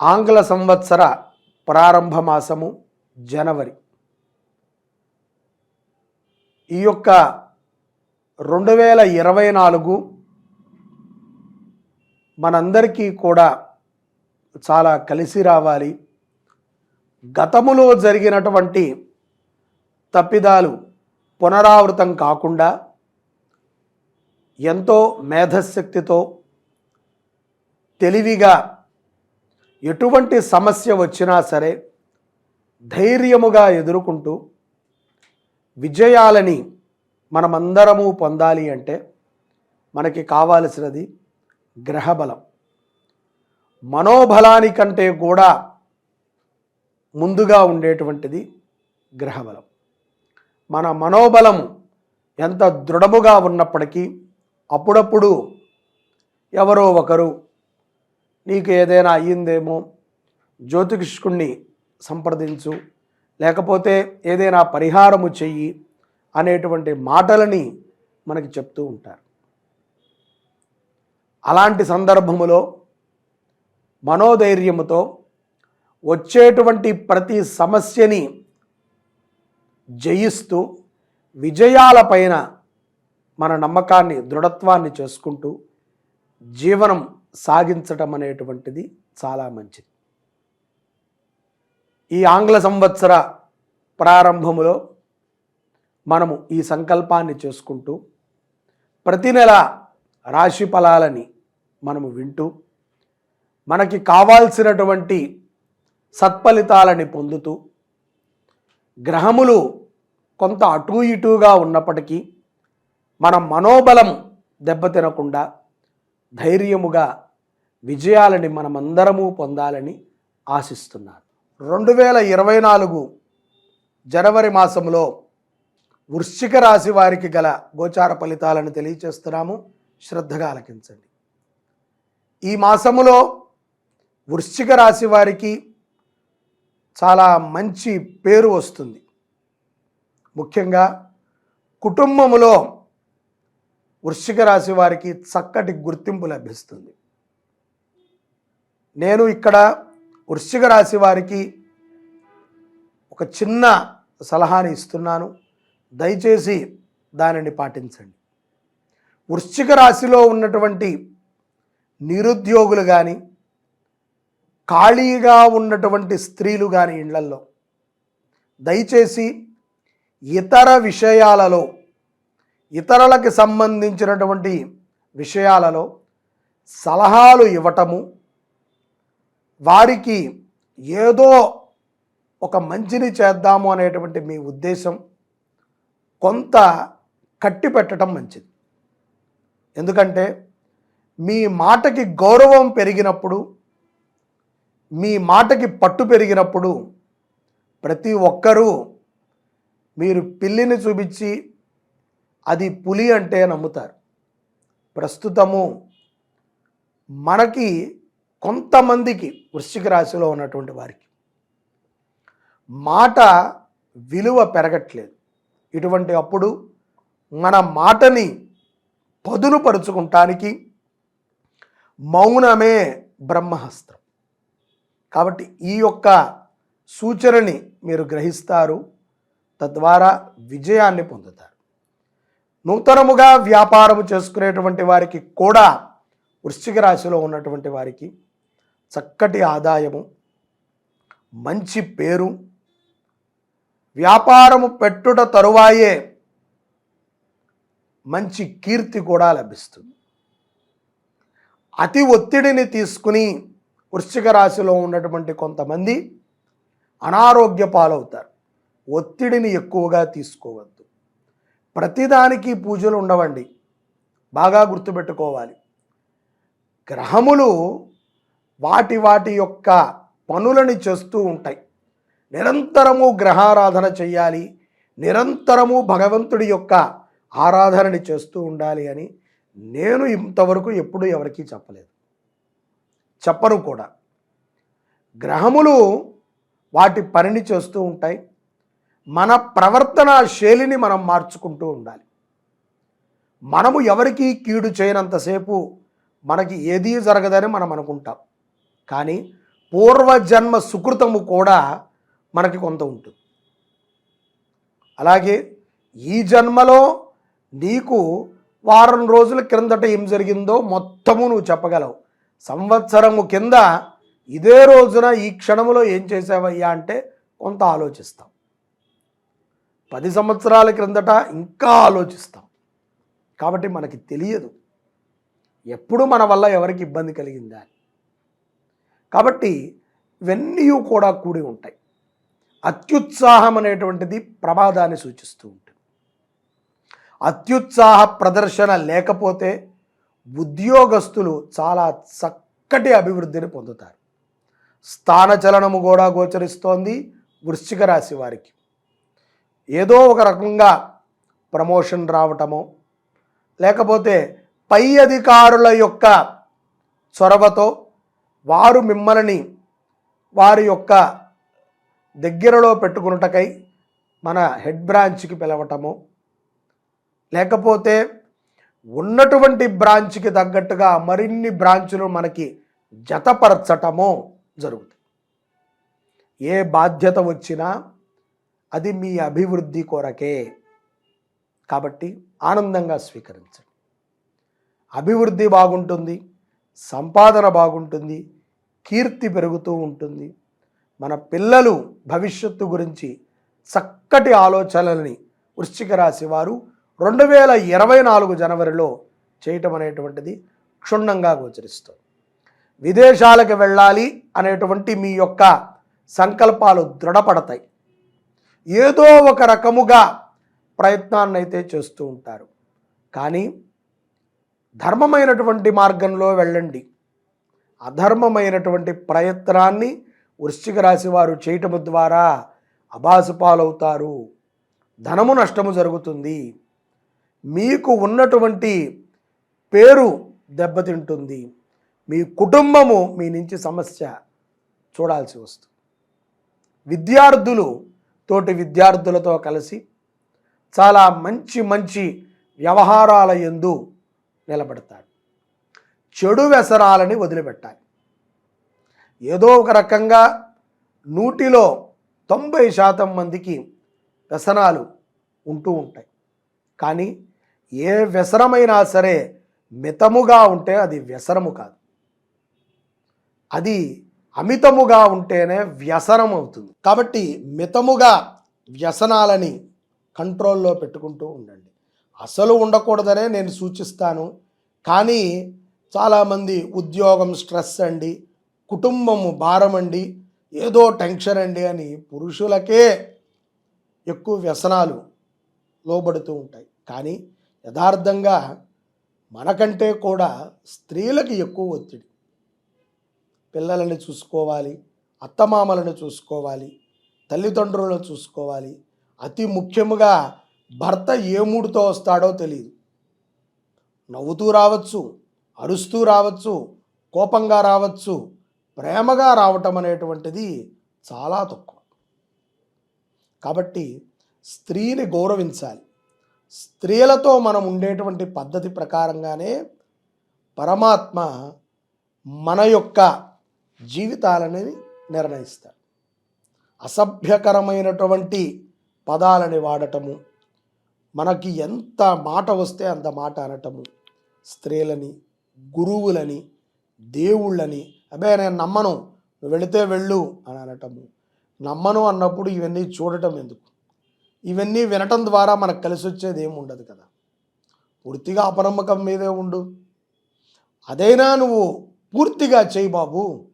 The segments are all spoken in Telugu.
ఆంగ్ల సంవత్సర ప్రారంభ మాసము జనవరి. ఈ యొక్క రెండు వేల ఇరవై నాలుగు మనందరికీ కూడా చాలా కలిసి రావాలి. గతములో జరిగినటువంటి తప్పిదాలు పునరావృతం కాకుండా ఎంతో మేధశక్తితో తెలివిగా ఎటువంటి సమస్య వచ్చినా సరే ధైర్యముగా ఎదుర్కొంటూ విజయాలని మనమందరము పొందాలి అంటే మనకి కావాల్సినది గ్రహబలం. మనోబలానికంటే కూడా ముందుగా ఉండేటువంటిది గ్రహబలం. మన మనోబలం ఎంత దృఢముగా ఉన్నప్పటికీ అప్పుడప్పుడు ఎవరో ఒకరు నీకు ఏదైనా అయ్యిందేమో జ్యోతిష్కుణ్ణి సంప్రదించు లేకపోతే ఏదైనా పరిహారము చెయ్యి అనేటువంటి మాటలని మనకి చెప్తూ ఉంటారు. అలాంటి సందర్భములో మనోధైర్యముతో వచ్చేటువంటి ప్రతి సమస్యని జయిస్తూ విజయాలపైన మన నమ్మకాన్ని దృఢత్వాన్ని చేసుకుంటూ జీవనం సాగించటం అనేటువంటిది చాలా మంచిది. ఈ ఆంగ్ల సంవత్సర ప్రారంభములో మనము ఈ సంకల్పాన్ని చేసుకుంటూ ప్రతి నెల రాశి ఫలాలని మనము వింటూ మనకి కావాల్సినటువంటి సత్ఫలితాలని పొందుతూ గ్రహములు కొంత అటూ ఇటూగా ఉన్నప్పటికీ మన మనోబలం దెబ్బతినకుండా ధైర్యముగా విజయాలని మనమందరము పొందాలని ఆశిస్తున్నాను. రెండు వేల ఇరవై నాలుగు జనవరి మాసంలో వృశ్చిక రాశి వారికి గల గోచార ఫలితాలను తెలియచేస్తున్నాము. శ్రద్ధగా ఆలకించండి. ఈ మాసములో వృశ్చిక రాశి వారికి చాలా మంచి పేరు వస్తుంది. ముఖ్యంగా కుటుంబములో వృశ్చిక రాశి వారికి చక్కటి గుర్తింపు లభిస్తుంది. నేను ఇక్కడ వృశ్చిక రాశి వారికి ఒక చిన్న సలహాని ఇస్తున్నాను. దయచేసి దానిని పాటించండి. వృశ్చిక రాశిలో ఉన్నటువంటి నిరుద్యోగులు కానీ ఖాళీగా ఉన్నటువంటి స్త్రీలు కానీ ఇళ్ళల్లో దయచేసి ఇతర విషయాలలో ఇతరులకు సంబంధించినటువంటి విషయాలలో సలహాలు ఇవ్వటము వారికి ఏదో ఒక మంచిని చేద్దాము అనేటువంటి మీ ఉద్దేశం కొంత కట్టి పెట్టడం మంచిది. ఎందుకంటే మీ మాటకి గౌరవం పెరిగినప్పుడు మీ మాటకి పట్టు పెరిగినప్పుడు ప్రతి ఒక్కరూ మీరు పిల్లిని చూపించి అది పులి అంటే నమ్ముతారు. ప్రస్తుతము మనకి కొంతమందికి వృశ్చిక రాశిలో ఉన్నటువంటి వారికి మాట విలువ పెరగట్లేదు. ఇటువంటి అప్పుడు మన మాటని పదునుపరుచుకుంటానికి మౌనమే బ్రహ్మహస్త్రం. కాబట్టి ఈ యొక్క సూచనని మీరు గ్రహిస్తారు. తద్వారా విజయాన్ని పొందుతారు. నూతనముగా వ్యాపారము చేసుకునేటువంటి వారికి కూడా వృశ్చిక రాశిలో ఉన్నటువంటి వారికి చక్కటి ఆదాయము మంచి పేరు వ్యాపారము పెట్టుట తరువాయే మంచి కీర్తి కూడా లభిస్తుంది. అతి ఒత్తిడిని తీసుకుని వృశ్చిక రాశిలో ఉన్నటువంటి కొంతమంది అనారోగ్య పాలవుతారు. ఒత్తిడిని ఎక్కువగా తీసుకోవద్దు. ప్రతిదానికి పూజలు ఉండవండి. బాగా గుర్తుపెట్టుకోవాలి. గ్రహములు వాటి వాటి యొక్క పనులని చేస్తూ ఉంటాయి. నిరంతరము గ్రహారాధన చేయాలి నిరంతరము భగవంతుడి యొక్క ఆరాధనని చేస్తూ ఉండాలి అని నేను ఇంతవరకు ఎప్పుడూ ఎవరికీ చెప్పలేదు. చెప్పను కూడా. గ్రహములు వాటి పనిని చేస్తూ ఉంటాయి. మన ప్రవర్తన శైలిని మనం మార్చుకుంటూ ఉండాలి. మనము ఎవరికి కీడు చేయనంతసేపు మనకి ఏదీ జరగదని మనం అనుకుంటాం. కానీ పూర్వజన్మ సుకృతము కూడా మనకి కొంత ఉంటుంది. అలాగే ఈ జన్మలో నీకు వారం రోజుల క్రిందట ఏం జరిగిందో మొత్తము నువ్వు చెప్పగలవు. సంవత్సరము కింద ఇదే రోజున ఈ క్షణములో ఏం చేసావయ్యా అంటే కొంత ఆలోచిస్తాం. పది సంవత్సరాల క్రిందట ఇంకా ఆలోచిస్తాం. కాబట్టి మనకి తెలియదు ఎప్పుడు మన వల్ల ఎవరికి ఇబ్బంది కలిగిందా కాబట్టి ఇవన్నీ కూడా కూడి ఉంటాయి. అత్యుత్సాహం అనేటువంటిది ప్రమాదాన్ని సూచిస్తూ ఉంటుంది. అత్యుత్సాహ ప్రదర్శన లేకపోతే ఉద్యోగస్తులు చాలా చక్కటి అభివృద్ధిని పొందుతారు. స్థానచలనము కూడా గోచరిస్తోంది వృశ్చిక రాశి వారికి. ఏదో ఒక రకంగా ప్రమోషన్ రావటము లేకపోతే పై అధికారుల యొక్క చొరవతో వారు మిమ్మల్ని వారి యొక్క దగ్గరలో పెట్టుకున్నటకై మన హెడ్ బ్రాంచ్కి పిలవటము లేకపోతే ఉన్నటువంటి బ్రాంచ్కి తగ్గట్టుగా మరిన్ని బ్రాంచులు మనకి జతపరచటము జరుగుతుంది. ఏ బాధ్యత వచ్చినా అది మీ అభివృద్ధి కొరకే. కాబట్టి ఆనందంగా స్వీకరించండి. అభివృద్ధి బాగుంటుంది సంపాదన బాగుంటుంది కీర్తి పెరుగుతూ ఉంటుంది. మన పిల్లలు భవిష్యత్తు గురించి చక్కటి ఆలోచనలని వృశ్చిక రాశి వారు రెండు వేల ఇరవై నాలుగు జనవరిలో చేయటం అనేటువంటిది క్షుణ్ణంగా గోచరిస్తుంది. విదేశాలకు వెళ్ళాలి అనేటువంటి మీ యొక్క సంకల్పాలు దృఢపడతాయి. ఏదో ఒక రకముగా ప్రయత్నాన్ని అయితే చేస్తూ ఉంటారు. కానీ ధర్మమైనటువంటి మార్గంలో వెళ్ళండి. అధర్మమైనటువంటి ప్రయత్నాన్ని వృశ్చిక రాశి వారు చేయటము ద్వారా అబాసుపాలవుతారు. ధనము నష్టము జరుగుతుంది. మీకు ఉన్నటువంటి పేరు దెబ్బతింటుంది. మీ కుటుంబము మీ నుంచి సమస్య చూడాల్సి వస్తుంది. విద్యార్థులు తోటి విద్యార్థులతో కలిసి చాలా మంచి మంచి వ్యవహారాల ఎందు నిలబెడతాడు. చెడు వ్యసనాలని వదిలిపెట్టాలి. ఏదో ఒక రకంగా నూటిలో తొంభై శాతం మందికి వ్యసనాలు ఉంటూ ఉంటాయి. కానీ ఏ వ్యసనమైనా సరే మితముగా ఉంటే అది వ్యసనము కాదు. అది అమితముగా ఉంటేనే వ్యసనం అవుతుంది కాబట్టి మితముగా వ్యసనాలని కంట్రోల్లో పెట్టుకుంటూ ఉండండి. అసలు ఉండకూడదనే నేను సూచిస్తాను. కానీ చాలామంది ఉద్యోగం స్ట్రెస్ అండి కుటుంబము భారం అండి ఏదో టెన్షన్ అండి అని పురుషులకే ఎక్కువ వ్యసనాలు లోబడుతూ ఉంటాయి. కానీ యథార్థంగా మనకంటే కూడా స్త్రీలకి ఎక్కువ ఒత్తిడి. పిల్లలని చూసుకోవాలి అత్తమామలను చూసుకోవాలి తల్లిదండ్రులను చూసుకోవాలి. అతి ముఖ్యముగా భర్త ఏ మూడుతో వస్తాడో తెలియదు. నవ్వుతూ రావచ్చు అరుస్తూ రావచ్చు కోపంగా రావచ్చు ప్రేమగా రావటం అనేటువంటిది చాలా తక్కువ. కాబట్టి స్త్రీని గౌరవించాలి. స్త్రీలతో మనం ఉండేటువంటి పద్ధతి ప్రకారంగానే పరమాత్మ మన యొక్క జీవితాలని నిర్ణయిస్తాడు అసభ్యకరమైనటువంటి పదాలని వాడటము మనకి ఎంత మాట వస్తే అంత మాట అనటము స్త్రీలని గురువులని దేవుళ్ళని అబ్బే నేను నమ్మను నువ్వు వెళితే వెళ్ళు అని అనటము. నమ్మను అన్నప్పుడు ఇవన్నీ చూడటం ఎందుకు? ఇవన్నీ వినటం ద్వారా మనకు కలిసి వచ్చేది ఏమి ఉండదు కదా. పూర్తిగా అపనమ్మకం మీదే ఉండు. అదైనా నువ్వు పూర్తిగా చేయి బాబు.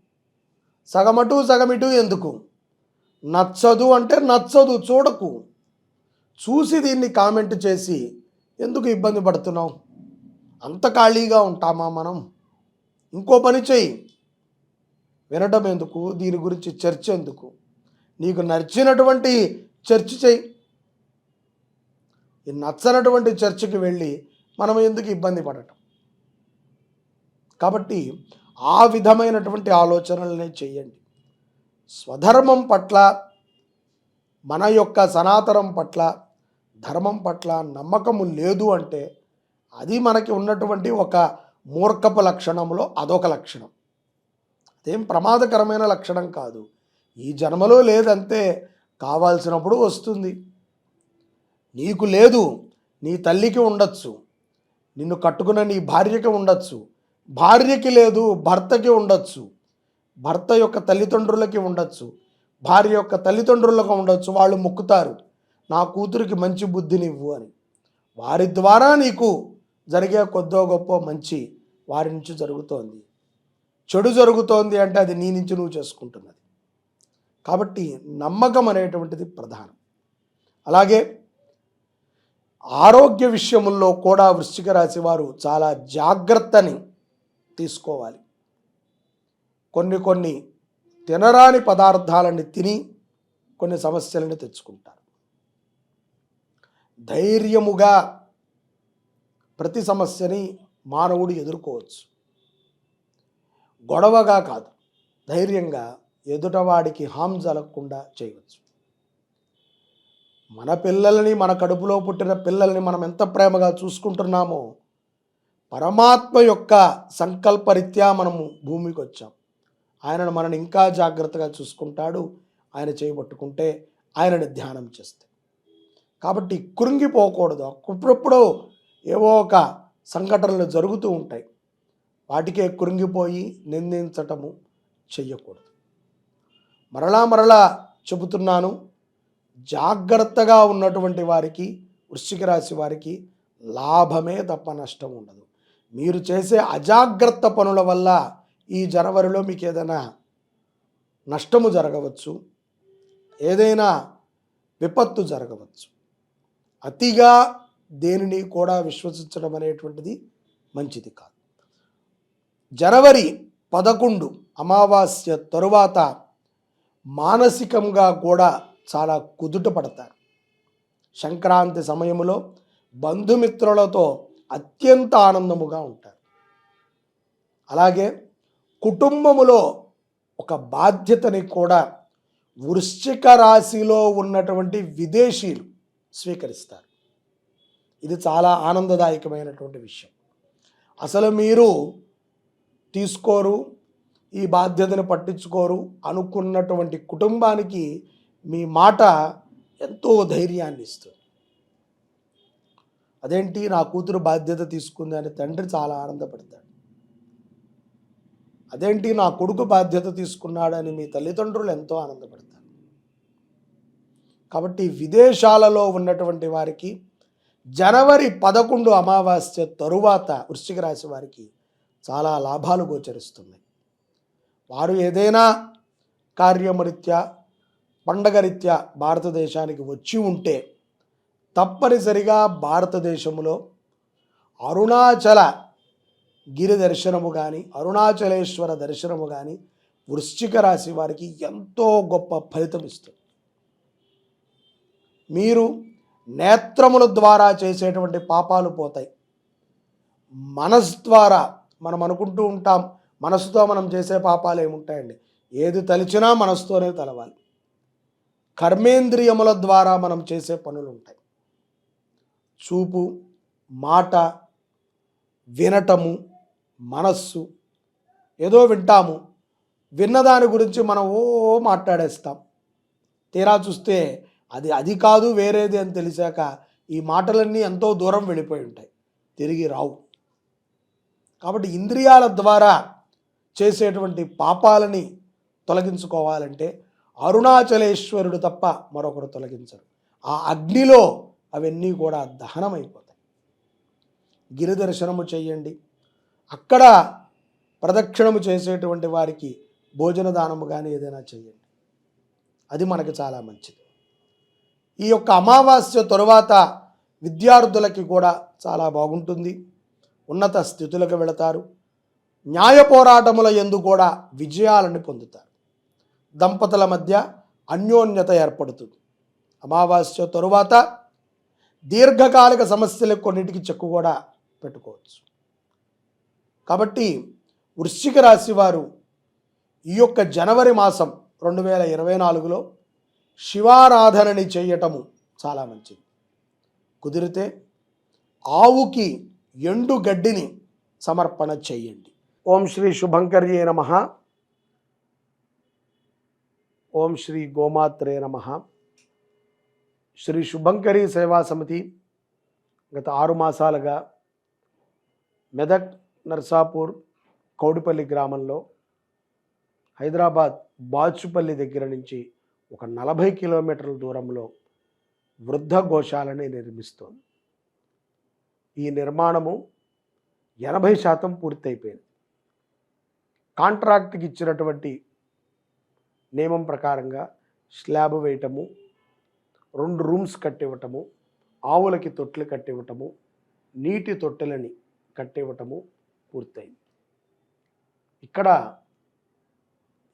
సగమటు సగమిటు ఎందుకు? నచ్చదు అంటే నచ్చదు చూడకు. చూసి దీన్ని కామెంట్ చేసి ఎందుకు ఇబ్బంది పడుతున్నావు? అంత ఖాళీగా ఉంటామా మనం? ఇంకో పని చెయ్యి. వినడం ఎందుకు? దీని గురించి చర్చ ఎందుకు? నీకు నచ్చినటువంటి చర్చ చేయి ఈ నచ్చనటువంటి చర్చకి వెళ్ళి మనం ఎందుకు ఇబ్బంది పడటం? కాబట్టి ఆ విధమైనటువంటి ఆలోచనలనే చేయండి స్వధర్మం పట్ల మన యొక్క సనాతనం పట్ల ధర్మం పట్ల నమ్మకము లేదు అంటే అది మనకి ఉన్నటువంటి ఒక మూర్ఖపు లక్షణంలో అదొక లక్షణం. అదేం ప్రమాదకరమైన లక్షణం కాదు. ఈ జన్మలో లేదంతే కావాల్సినప్పుడు వస్తుంది. నీకు లేదు నీ తల్లికి ఉండొచ్చు. నిన్ను కట్టుకున్న నీ భార్యకి ఉండొచ్చు. భార్యకి లేదు భర్తకి ఉండొచ్చు. భర్త యొక్క తల్లిదండ్రులకి ఉండొచ్చు. భార్య యొక్క తల్లిదండ్రులకు ఉండొచ్చు. వాళ్ళు మొక్కుతారు. నా కూతురికి మంచి బుద్ధినివ్వు అని. వారి ద్వారా నీకు జరిగే కొద్దో గొప్ప మంచి వారి నుంచి జరుగుతోంది. చెడు జరుగుతోంది అంటే అది నీ నుంచి నువ్వు చేసుకుంటున్నది. కాబట్టి నమ్మకం అనేటువంటిది ప్రధానం. అలాగే ఆరోగ్య విషయముల్లో కూడా వృశ్చిక రాశి వారు చాలా జాగ్రత్తని తీసుకోవాలి. కొన్ని కొన్ని తినరాని పదార్థాలని తిని కొన్ని సమస్యలను తెచ్చుకుంటారు. ధైర్యముగా ప్రతి సమస్యని మానవుడు ఎదుర్కోవచ్చు. గొడవగా కాదు ధైర్యంగా ఎదుటవాడికి హామ్ జరగకుండా చేయవచ్చు. మన పిల్లల్ని మన కడుపులో పుట్టిన పిల్లల్ని మనం ఎంత ప్రేమగా చూసుకుంటున్నామో పరమాత్మ యొక్క సంకల్పరీత్యా మనము భూమికి వచ్చాం ఆయనను మనని ఇంకా జాగ్రత్తగా చూసుకుంటాడు ఆయన చేయబట్టుకుంటే ఆయనని ధ్యానం చేస్తే. కాబట్టి కృంగిపోకూడదు. అప్పుడప్పుడు ఏవో ఒక సంఘటనలు జరుగుతూ ఉంటాయి. వాటికే కృంగిపోయి నిందించటము చెయ్యకూడదు. మరలా మరలా చెబుతున్నాను జాగ్రత్తగా ఉన్నటువంటి వారికి వృశ్చిక రాశి వారికి లాభమే తప్ప నష్టం ఉండదు. మీరు చేసే అజాగ్రత్త పనుల వల్ల ఈ జనవరిలో మీకు ఏదైనా నష్టము జరగవచ్చు ఏదైనా విపత్తు జరగవచ్చు. అతిగా దేనిని కూడా విశ్వసించడం అనేటువంటిది మంచిది కాదు. జనవరి పదకొండు అమావాస్య తరువాత మానసికంగా కూడా చాలా కుదుట పడతారు. సంక్రాంతి సమయంలో బంధుమిత్రులతో అత్యంత ఆనందముగా ఉంటారు. అలాగే కుటుంబములో ఒక బాధ్యతని కూడా వృశ్చిక రాశిలో ఉన్నటువంటి విదేశీయులు స్వీకరిస్తారు. ఇది చాలా ఆనందదాయకమైనటువంటి విషయం. అసలు మీరు తీసుకోరు ఈ బాధ్యతను పట్టించుకోరు అనుకున్నటువంటి కుటుంబానికి మీ మాట ఎంతో ధైర్యాన్ని ఇస్తుంది అదేంటి? నా కూతురు బాధ్యత తీసుకుంది అని తండ్రి చాలా ఆనందపడతాడు. అదేంటి? నా కొడుకు బాధ్యత తీసుకున్నాడని మీ తల్లిదండ్రులు ఎంతో ఆనందపడతారు. కాబట్టి విదేశాలలో ఉన్నటువంటి వారికి జనవరి పదకొండు అమావాస్య తరువాత వృశ్చిక రాశి వారికి చాలా లాభాలు గోచరిస్తున్నాయి. వారు ఏదైనా కార్యమరీత్యా పండగ రీత్యా భారతదేశానికి వచ్చి ఉంటే తప్పనిసరిగా భారతదేశంలో అరుణాచల గిరి దర్శనము కానీ అరుణాచలేశ్వర దర్శనము కానీ వృశ్చిక రాశి వారికి ఎంతో గొప్ప ఫలితం ఇస్తుంది. మీరు నేత్రముల ద్వారా చేసేటువంటి పాపాలు పోతాయి. మనస్ ద్వారా మనం అనుకుంటూ ఉంటాం మనసుతో మనం చేసే పాపాలు ఏముంటాయండి? ఏది తలిచినా మనసుతోనే తలవాలి. కర్మేంద్రియముల ద్వారా మనం చేసే పనులు ఉంటాయి చూపు మాట వినటము మనస్సు ఏదో వింటాము. విన్నదాని గురించి మనం ఓ మాట్లాడేస్తాం. తీరా చూస్తే అది అది కాదు వేరేది అని తెలిసాక ఈ మాటలన్నీ ఎంతో దూరం వెళ్ళిపోయి ఉంటాయి. తిరిగి రావు. కాబట్టి ఇంద్రియాల ద్వారా చేసేటువంటి పాపాలని తొలగించుకోవాలంటే అరుణాచలేశ్వరుడు తప్ప మరొకరు తొలగించరు. ఆ అగ్నిలో అవన్నీ కూడా దహనమైపోతాయి. గిరిదర్శనము చేయండి. అక్కడ ప్రదక్షిణము చేసేటువంటి వారికి భోజన దానము కానీ ఏదైనా చేయండి. అది మనకు చాలా మంచిది. ఈ యొక్క అమావాస్య తరువాత విద్యార్థులకి కూడా చాలా బాగుంటుంది. ఉన్నత స్థితులకు వెళతారు. న్యాయ పోరాటముల ఎందు కూడా విజయాలను పొందుతారు. దంపతుల మధ్య అన్యోన్యత ఏర్పడుతుంది. అమావాస్య తరువాత దీర్ఘకాలిక సమస్యలకు కొన్నిటికి చెక్కు కూడా పెట్టుకోవచ్చు. కాబట్టి వృశ్చిక రాశి వారు ఈ యొక్క జనవరి మాసం రెండు వేల ఇరవై నాలుగులో శివారాధనని చేయటము చాలా మంచిది. కుదిరితే ఆవుకి ఎండు గడ్డిని సమర్పణ చేయండి. ఓం శ్రీ శుభంకర్యే నమ. ఓం శ్రీ గోమాత్రే నమ. శ్రీ శుభంకరి సేవా సమితి గత ఆరు మాసాలుగా మెదక్ నర్సాపూర్ కౌడిపల్లి గ్రామంలో హైదరాబాద్ బాచుపల్లి దగ్గర నుంచి ఒక నలభై కిలోమీటర్ల దూరంలో వృద్ధ గోశాలని నిర్మిస్తోంది. ఈ నిర్మాణము ఎనభై శాతం పూర్తయిపోయింది. కాంట్రాక్ట్కి ఇచ్చినటువంటి నియమం ప్రకారంగా స్లాబ్ వేయటము రెండు రూమ్స్ కట్టివ్వటము ఆవులకి తొట్లు కట్టివ్వటము నీటి తొట్టెలని కట్టివ్వటము పూర్తయింది. ఇక్కడ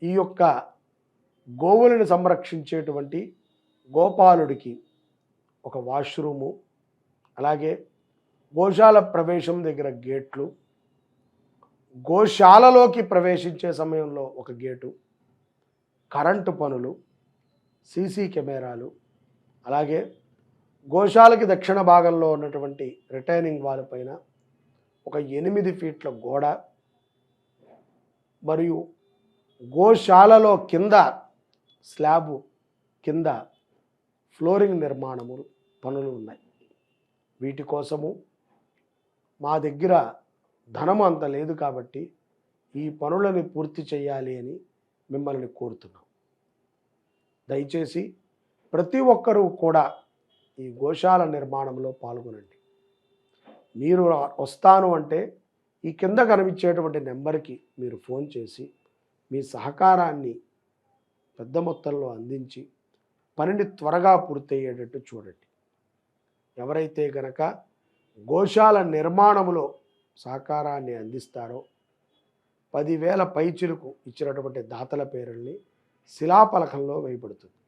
ఈ యొక్క గోవులను సంరక్షించేటువంటి గోపాలుడికి ఒక వాష్రూము అలాగే గోశాల ప్రవేశం దగ్గర గేట్లు గోశాలలోకి ప్రవేశించే సమయంలో ఒక గేటు కరెంటు పనులు సీసీ కెమెరాలు అలాగే గోశాలకి దక్షిణ భాగంలో ఉన్నటువంటి రిటైనింగ్ వాల్ పైన ఒక ఎనిమిది ఫీట్ల గోడ మరియు గోశాలలో కింద స్లాబు కింద ఫ్లోరింగ్ నిర్మాణములు పనులు ఉన్నాయి. వీటి కోసము మా దగ్గర ధనము అంత లేదు కాబట్టి ఈ పనులను పూర్తి చేయాలి అని మిమ్మల్ని కోరుతున్నాం. దయచేసి ప్రతి ఒక్కరూ కూడా ఈ గోశాల నిర్మాణంలో పాల్గొనండి. మీరు వస్తాను అంటే ఈ కింద కనిపించేటువంటి నెంబర్కి మీరు ఫోన్ చేసి మీ సహకారాన్ని పెద్ద మొత్తంలో అందించి పనిని త్వరగా పూర్తయ్యేటట్టు చూడండి. ఎవరైతే గనక గోశాల నిర్మాణంలో సహకారాన్ని అందిస్తారో పదివేల పైచులకు ఇచ్చినటువంటి దాతల పేరుల్ని శిలాపలకంలో వేయబడుతుంది.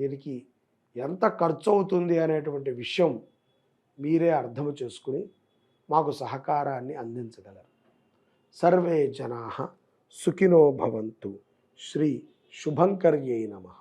దీనికి ఎంత ఖర్చు అవుతుంది అనేటువంటి విషయం మీరే అర్థం చేసుకుని మాకు సహకారాన్ని అందించగలరు. సర్వే జనా సుఖినో భవంతు. శ్రీ శుభంకర్యై నమః.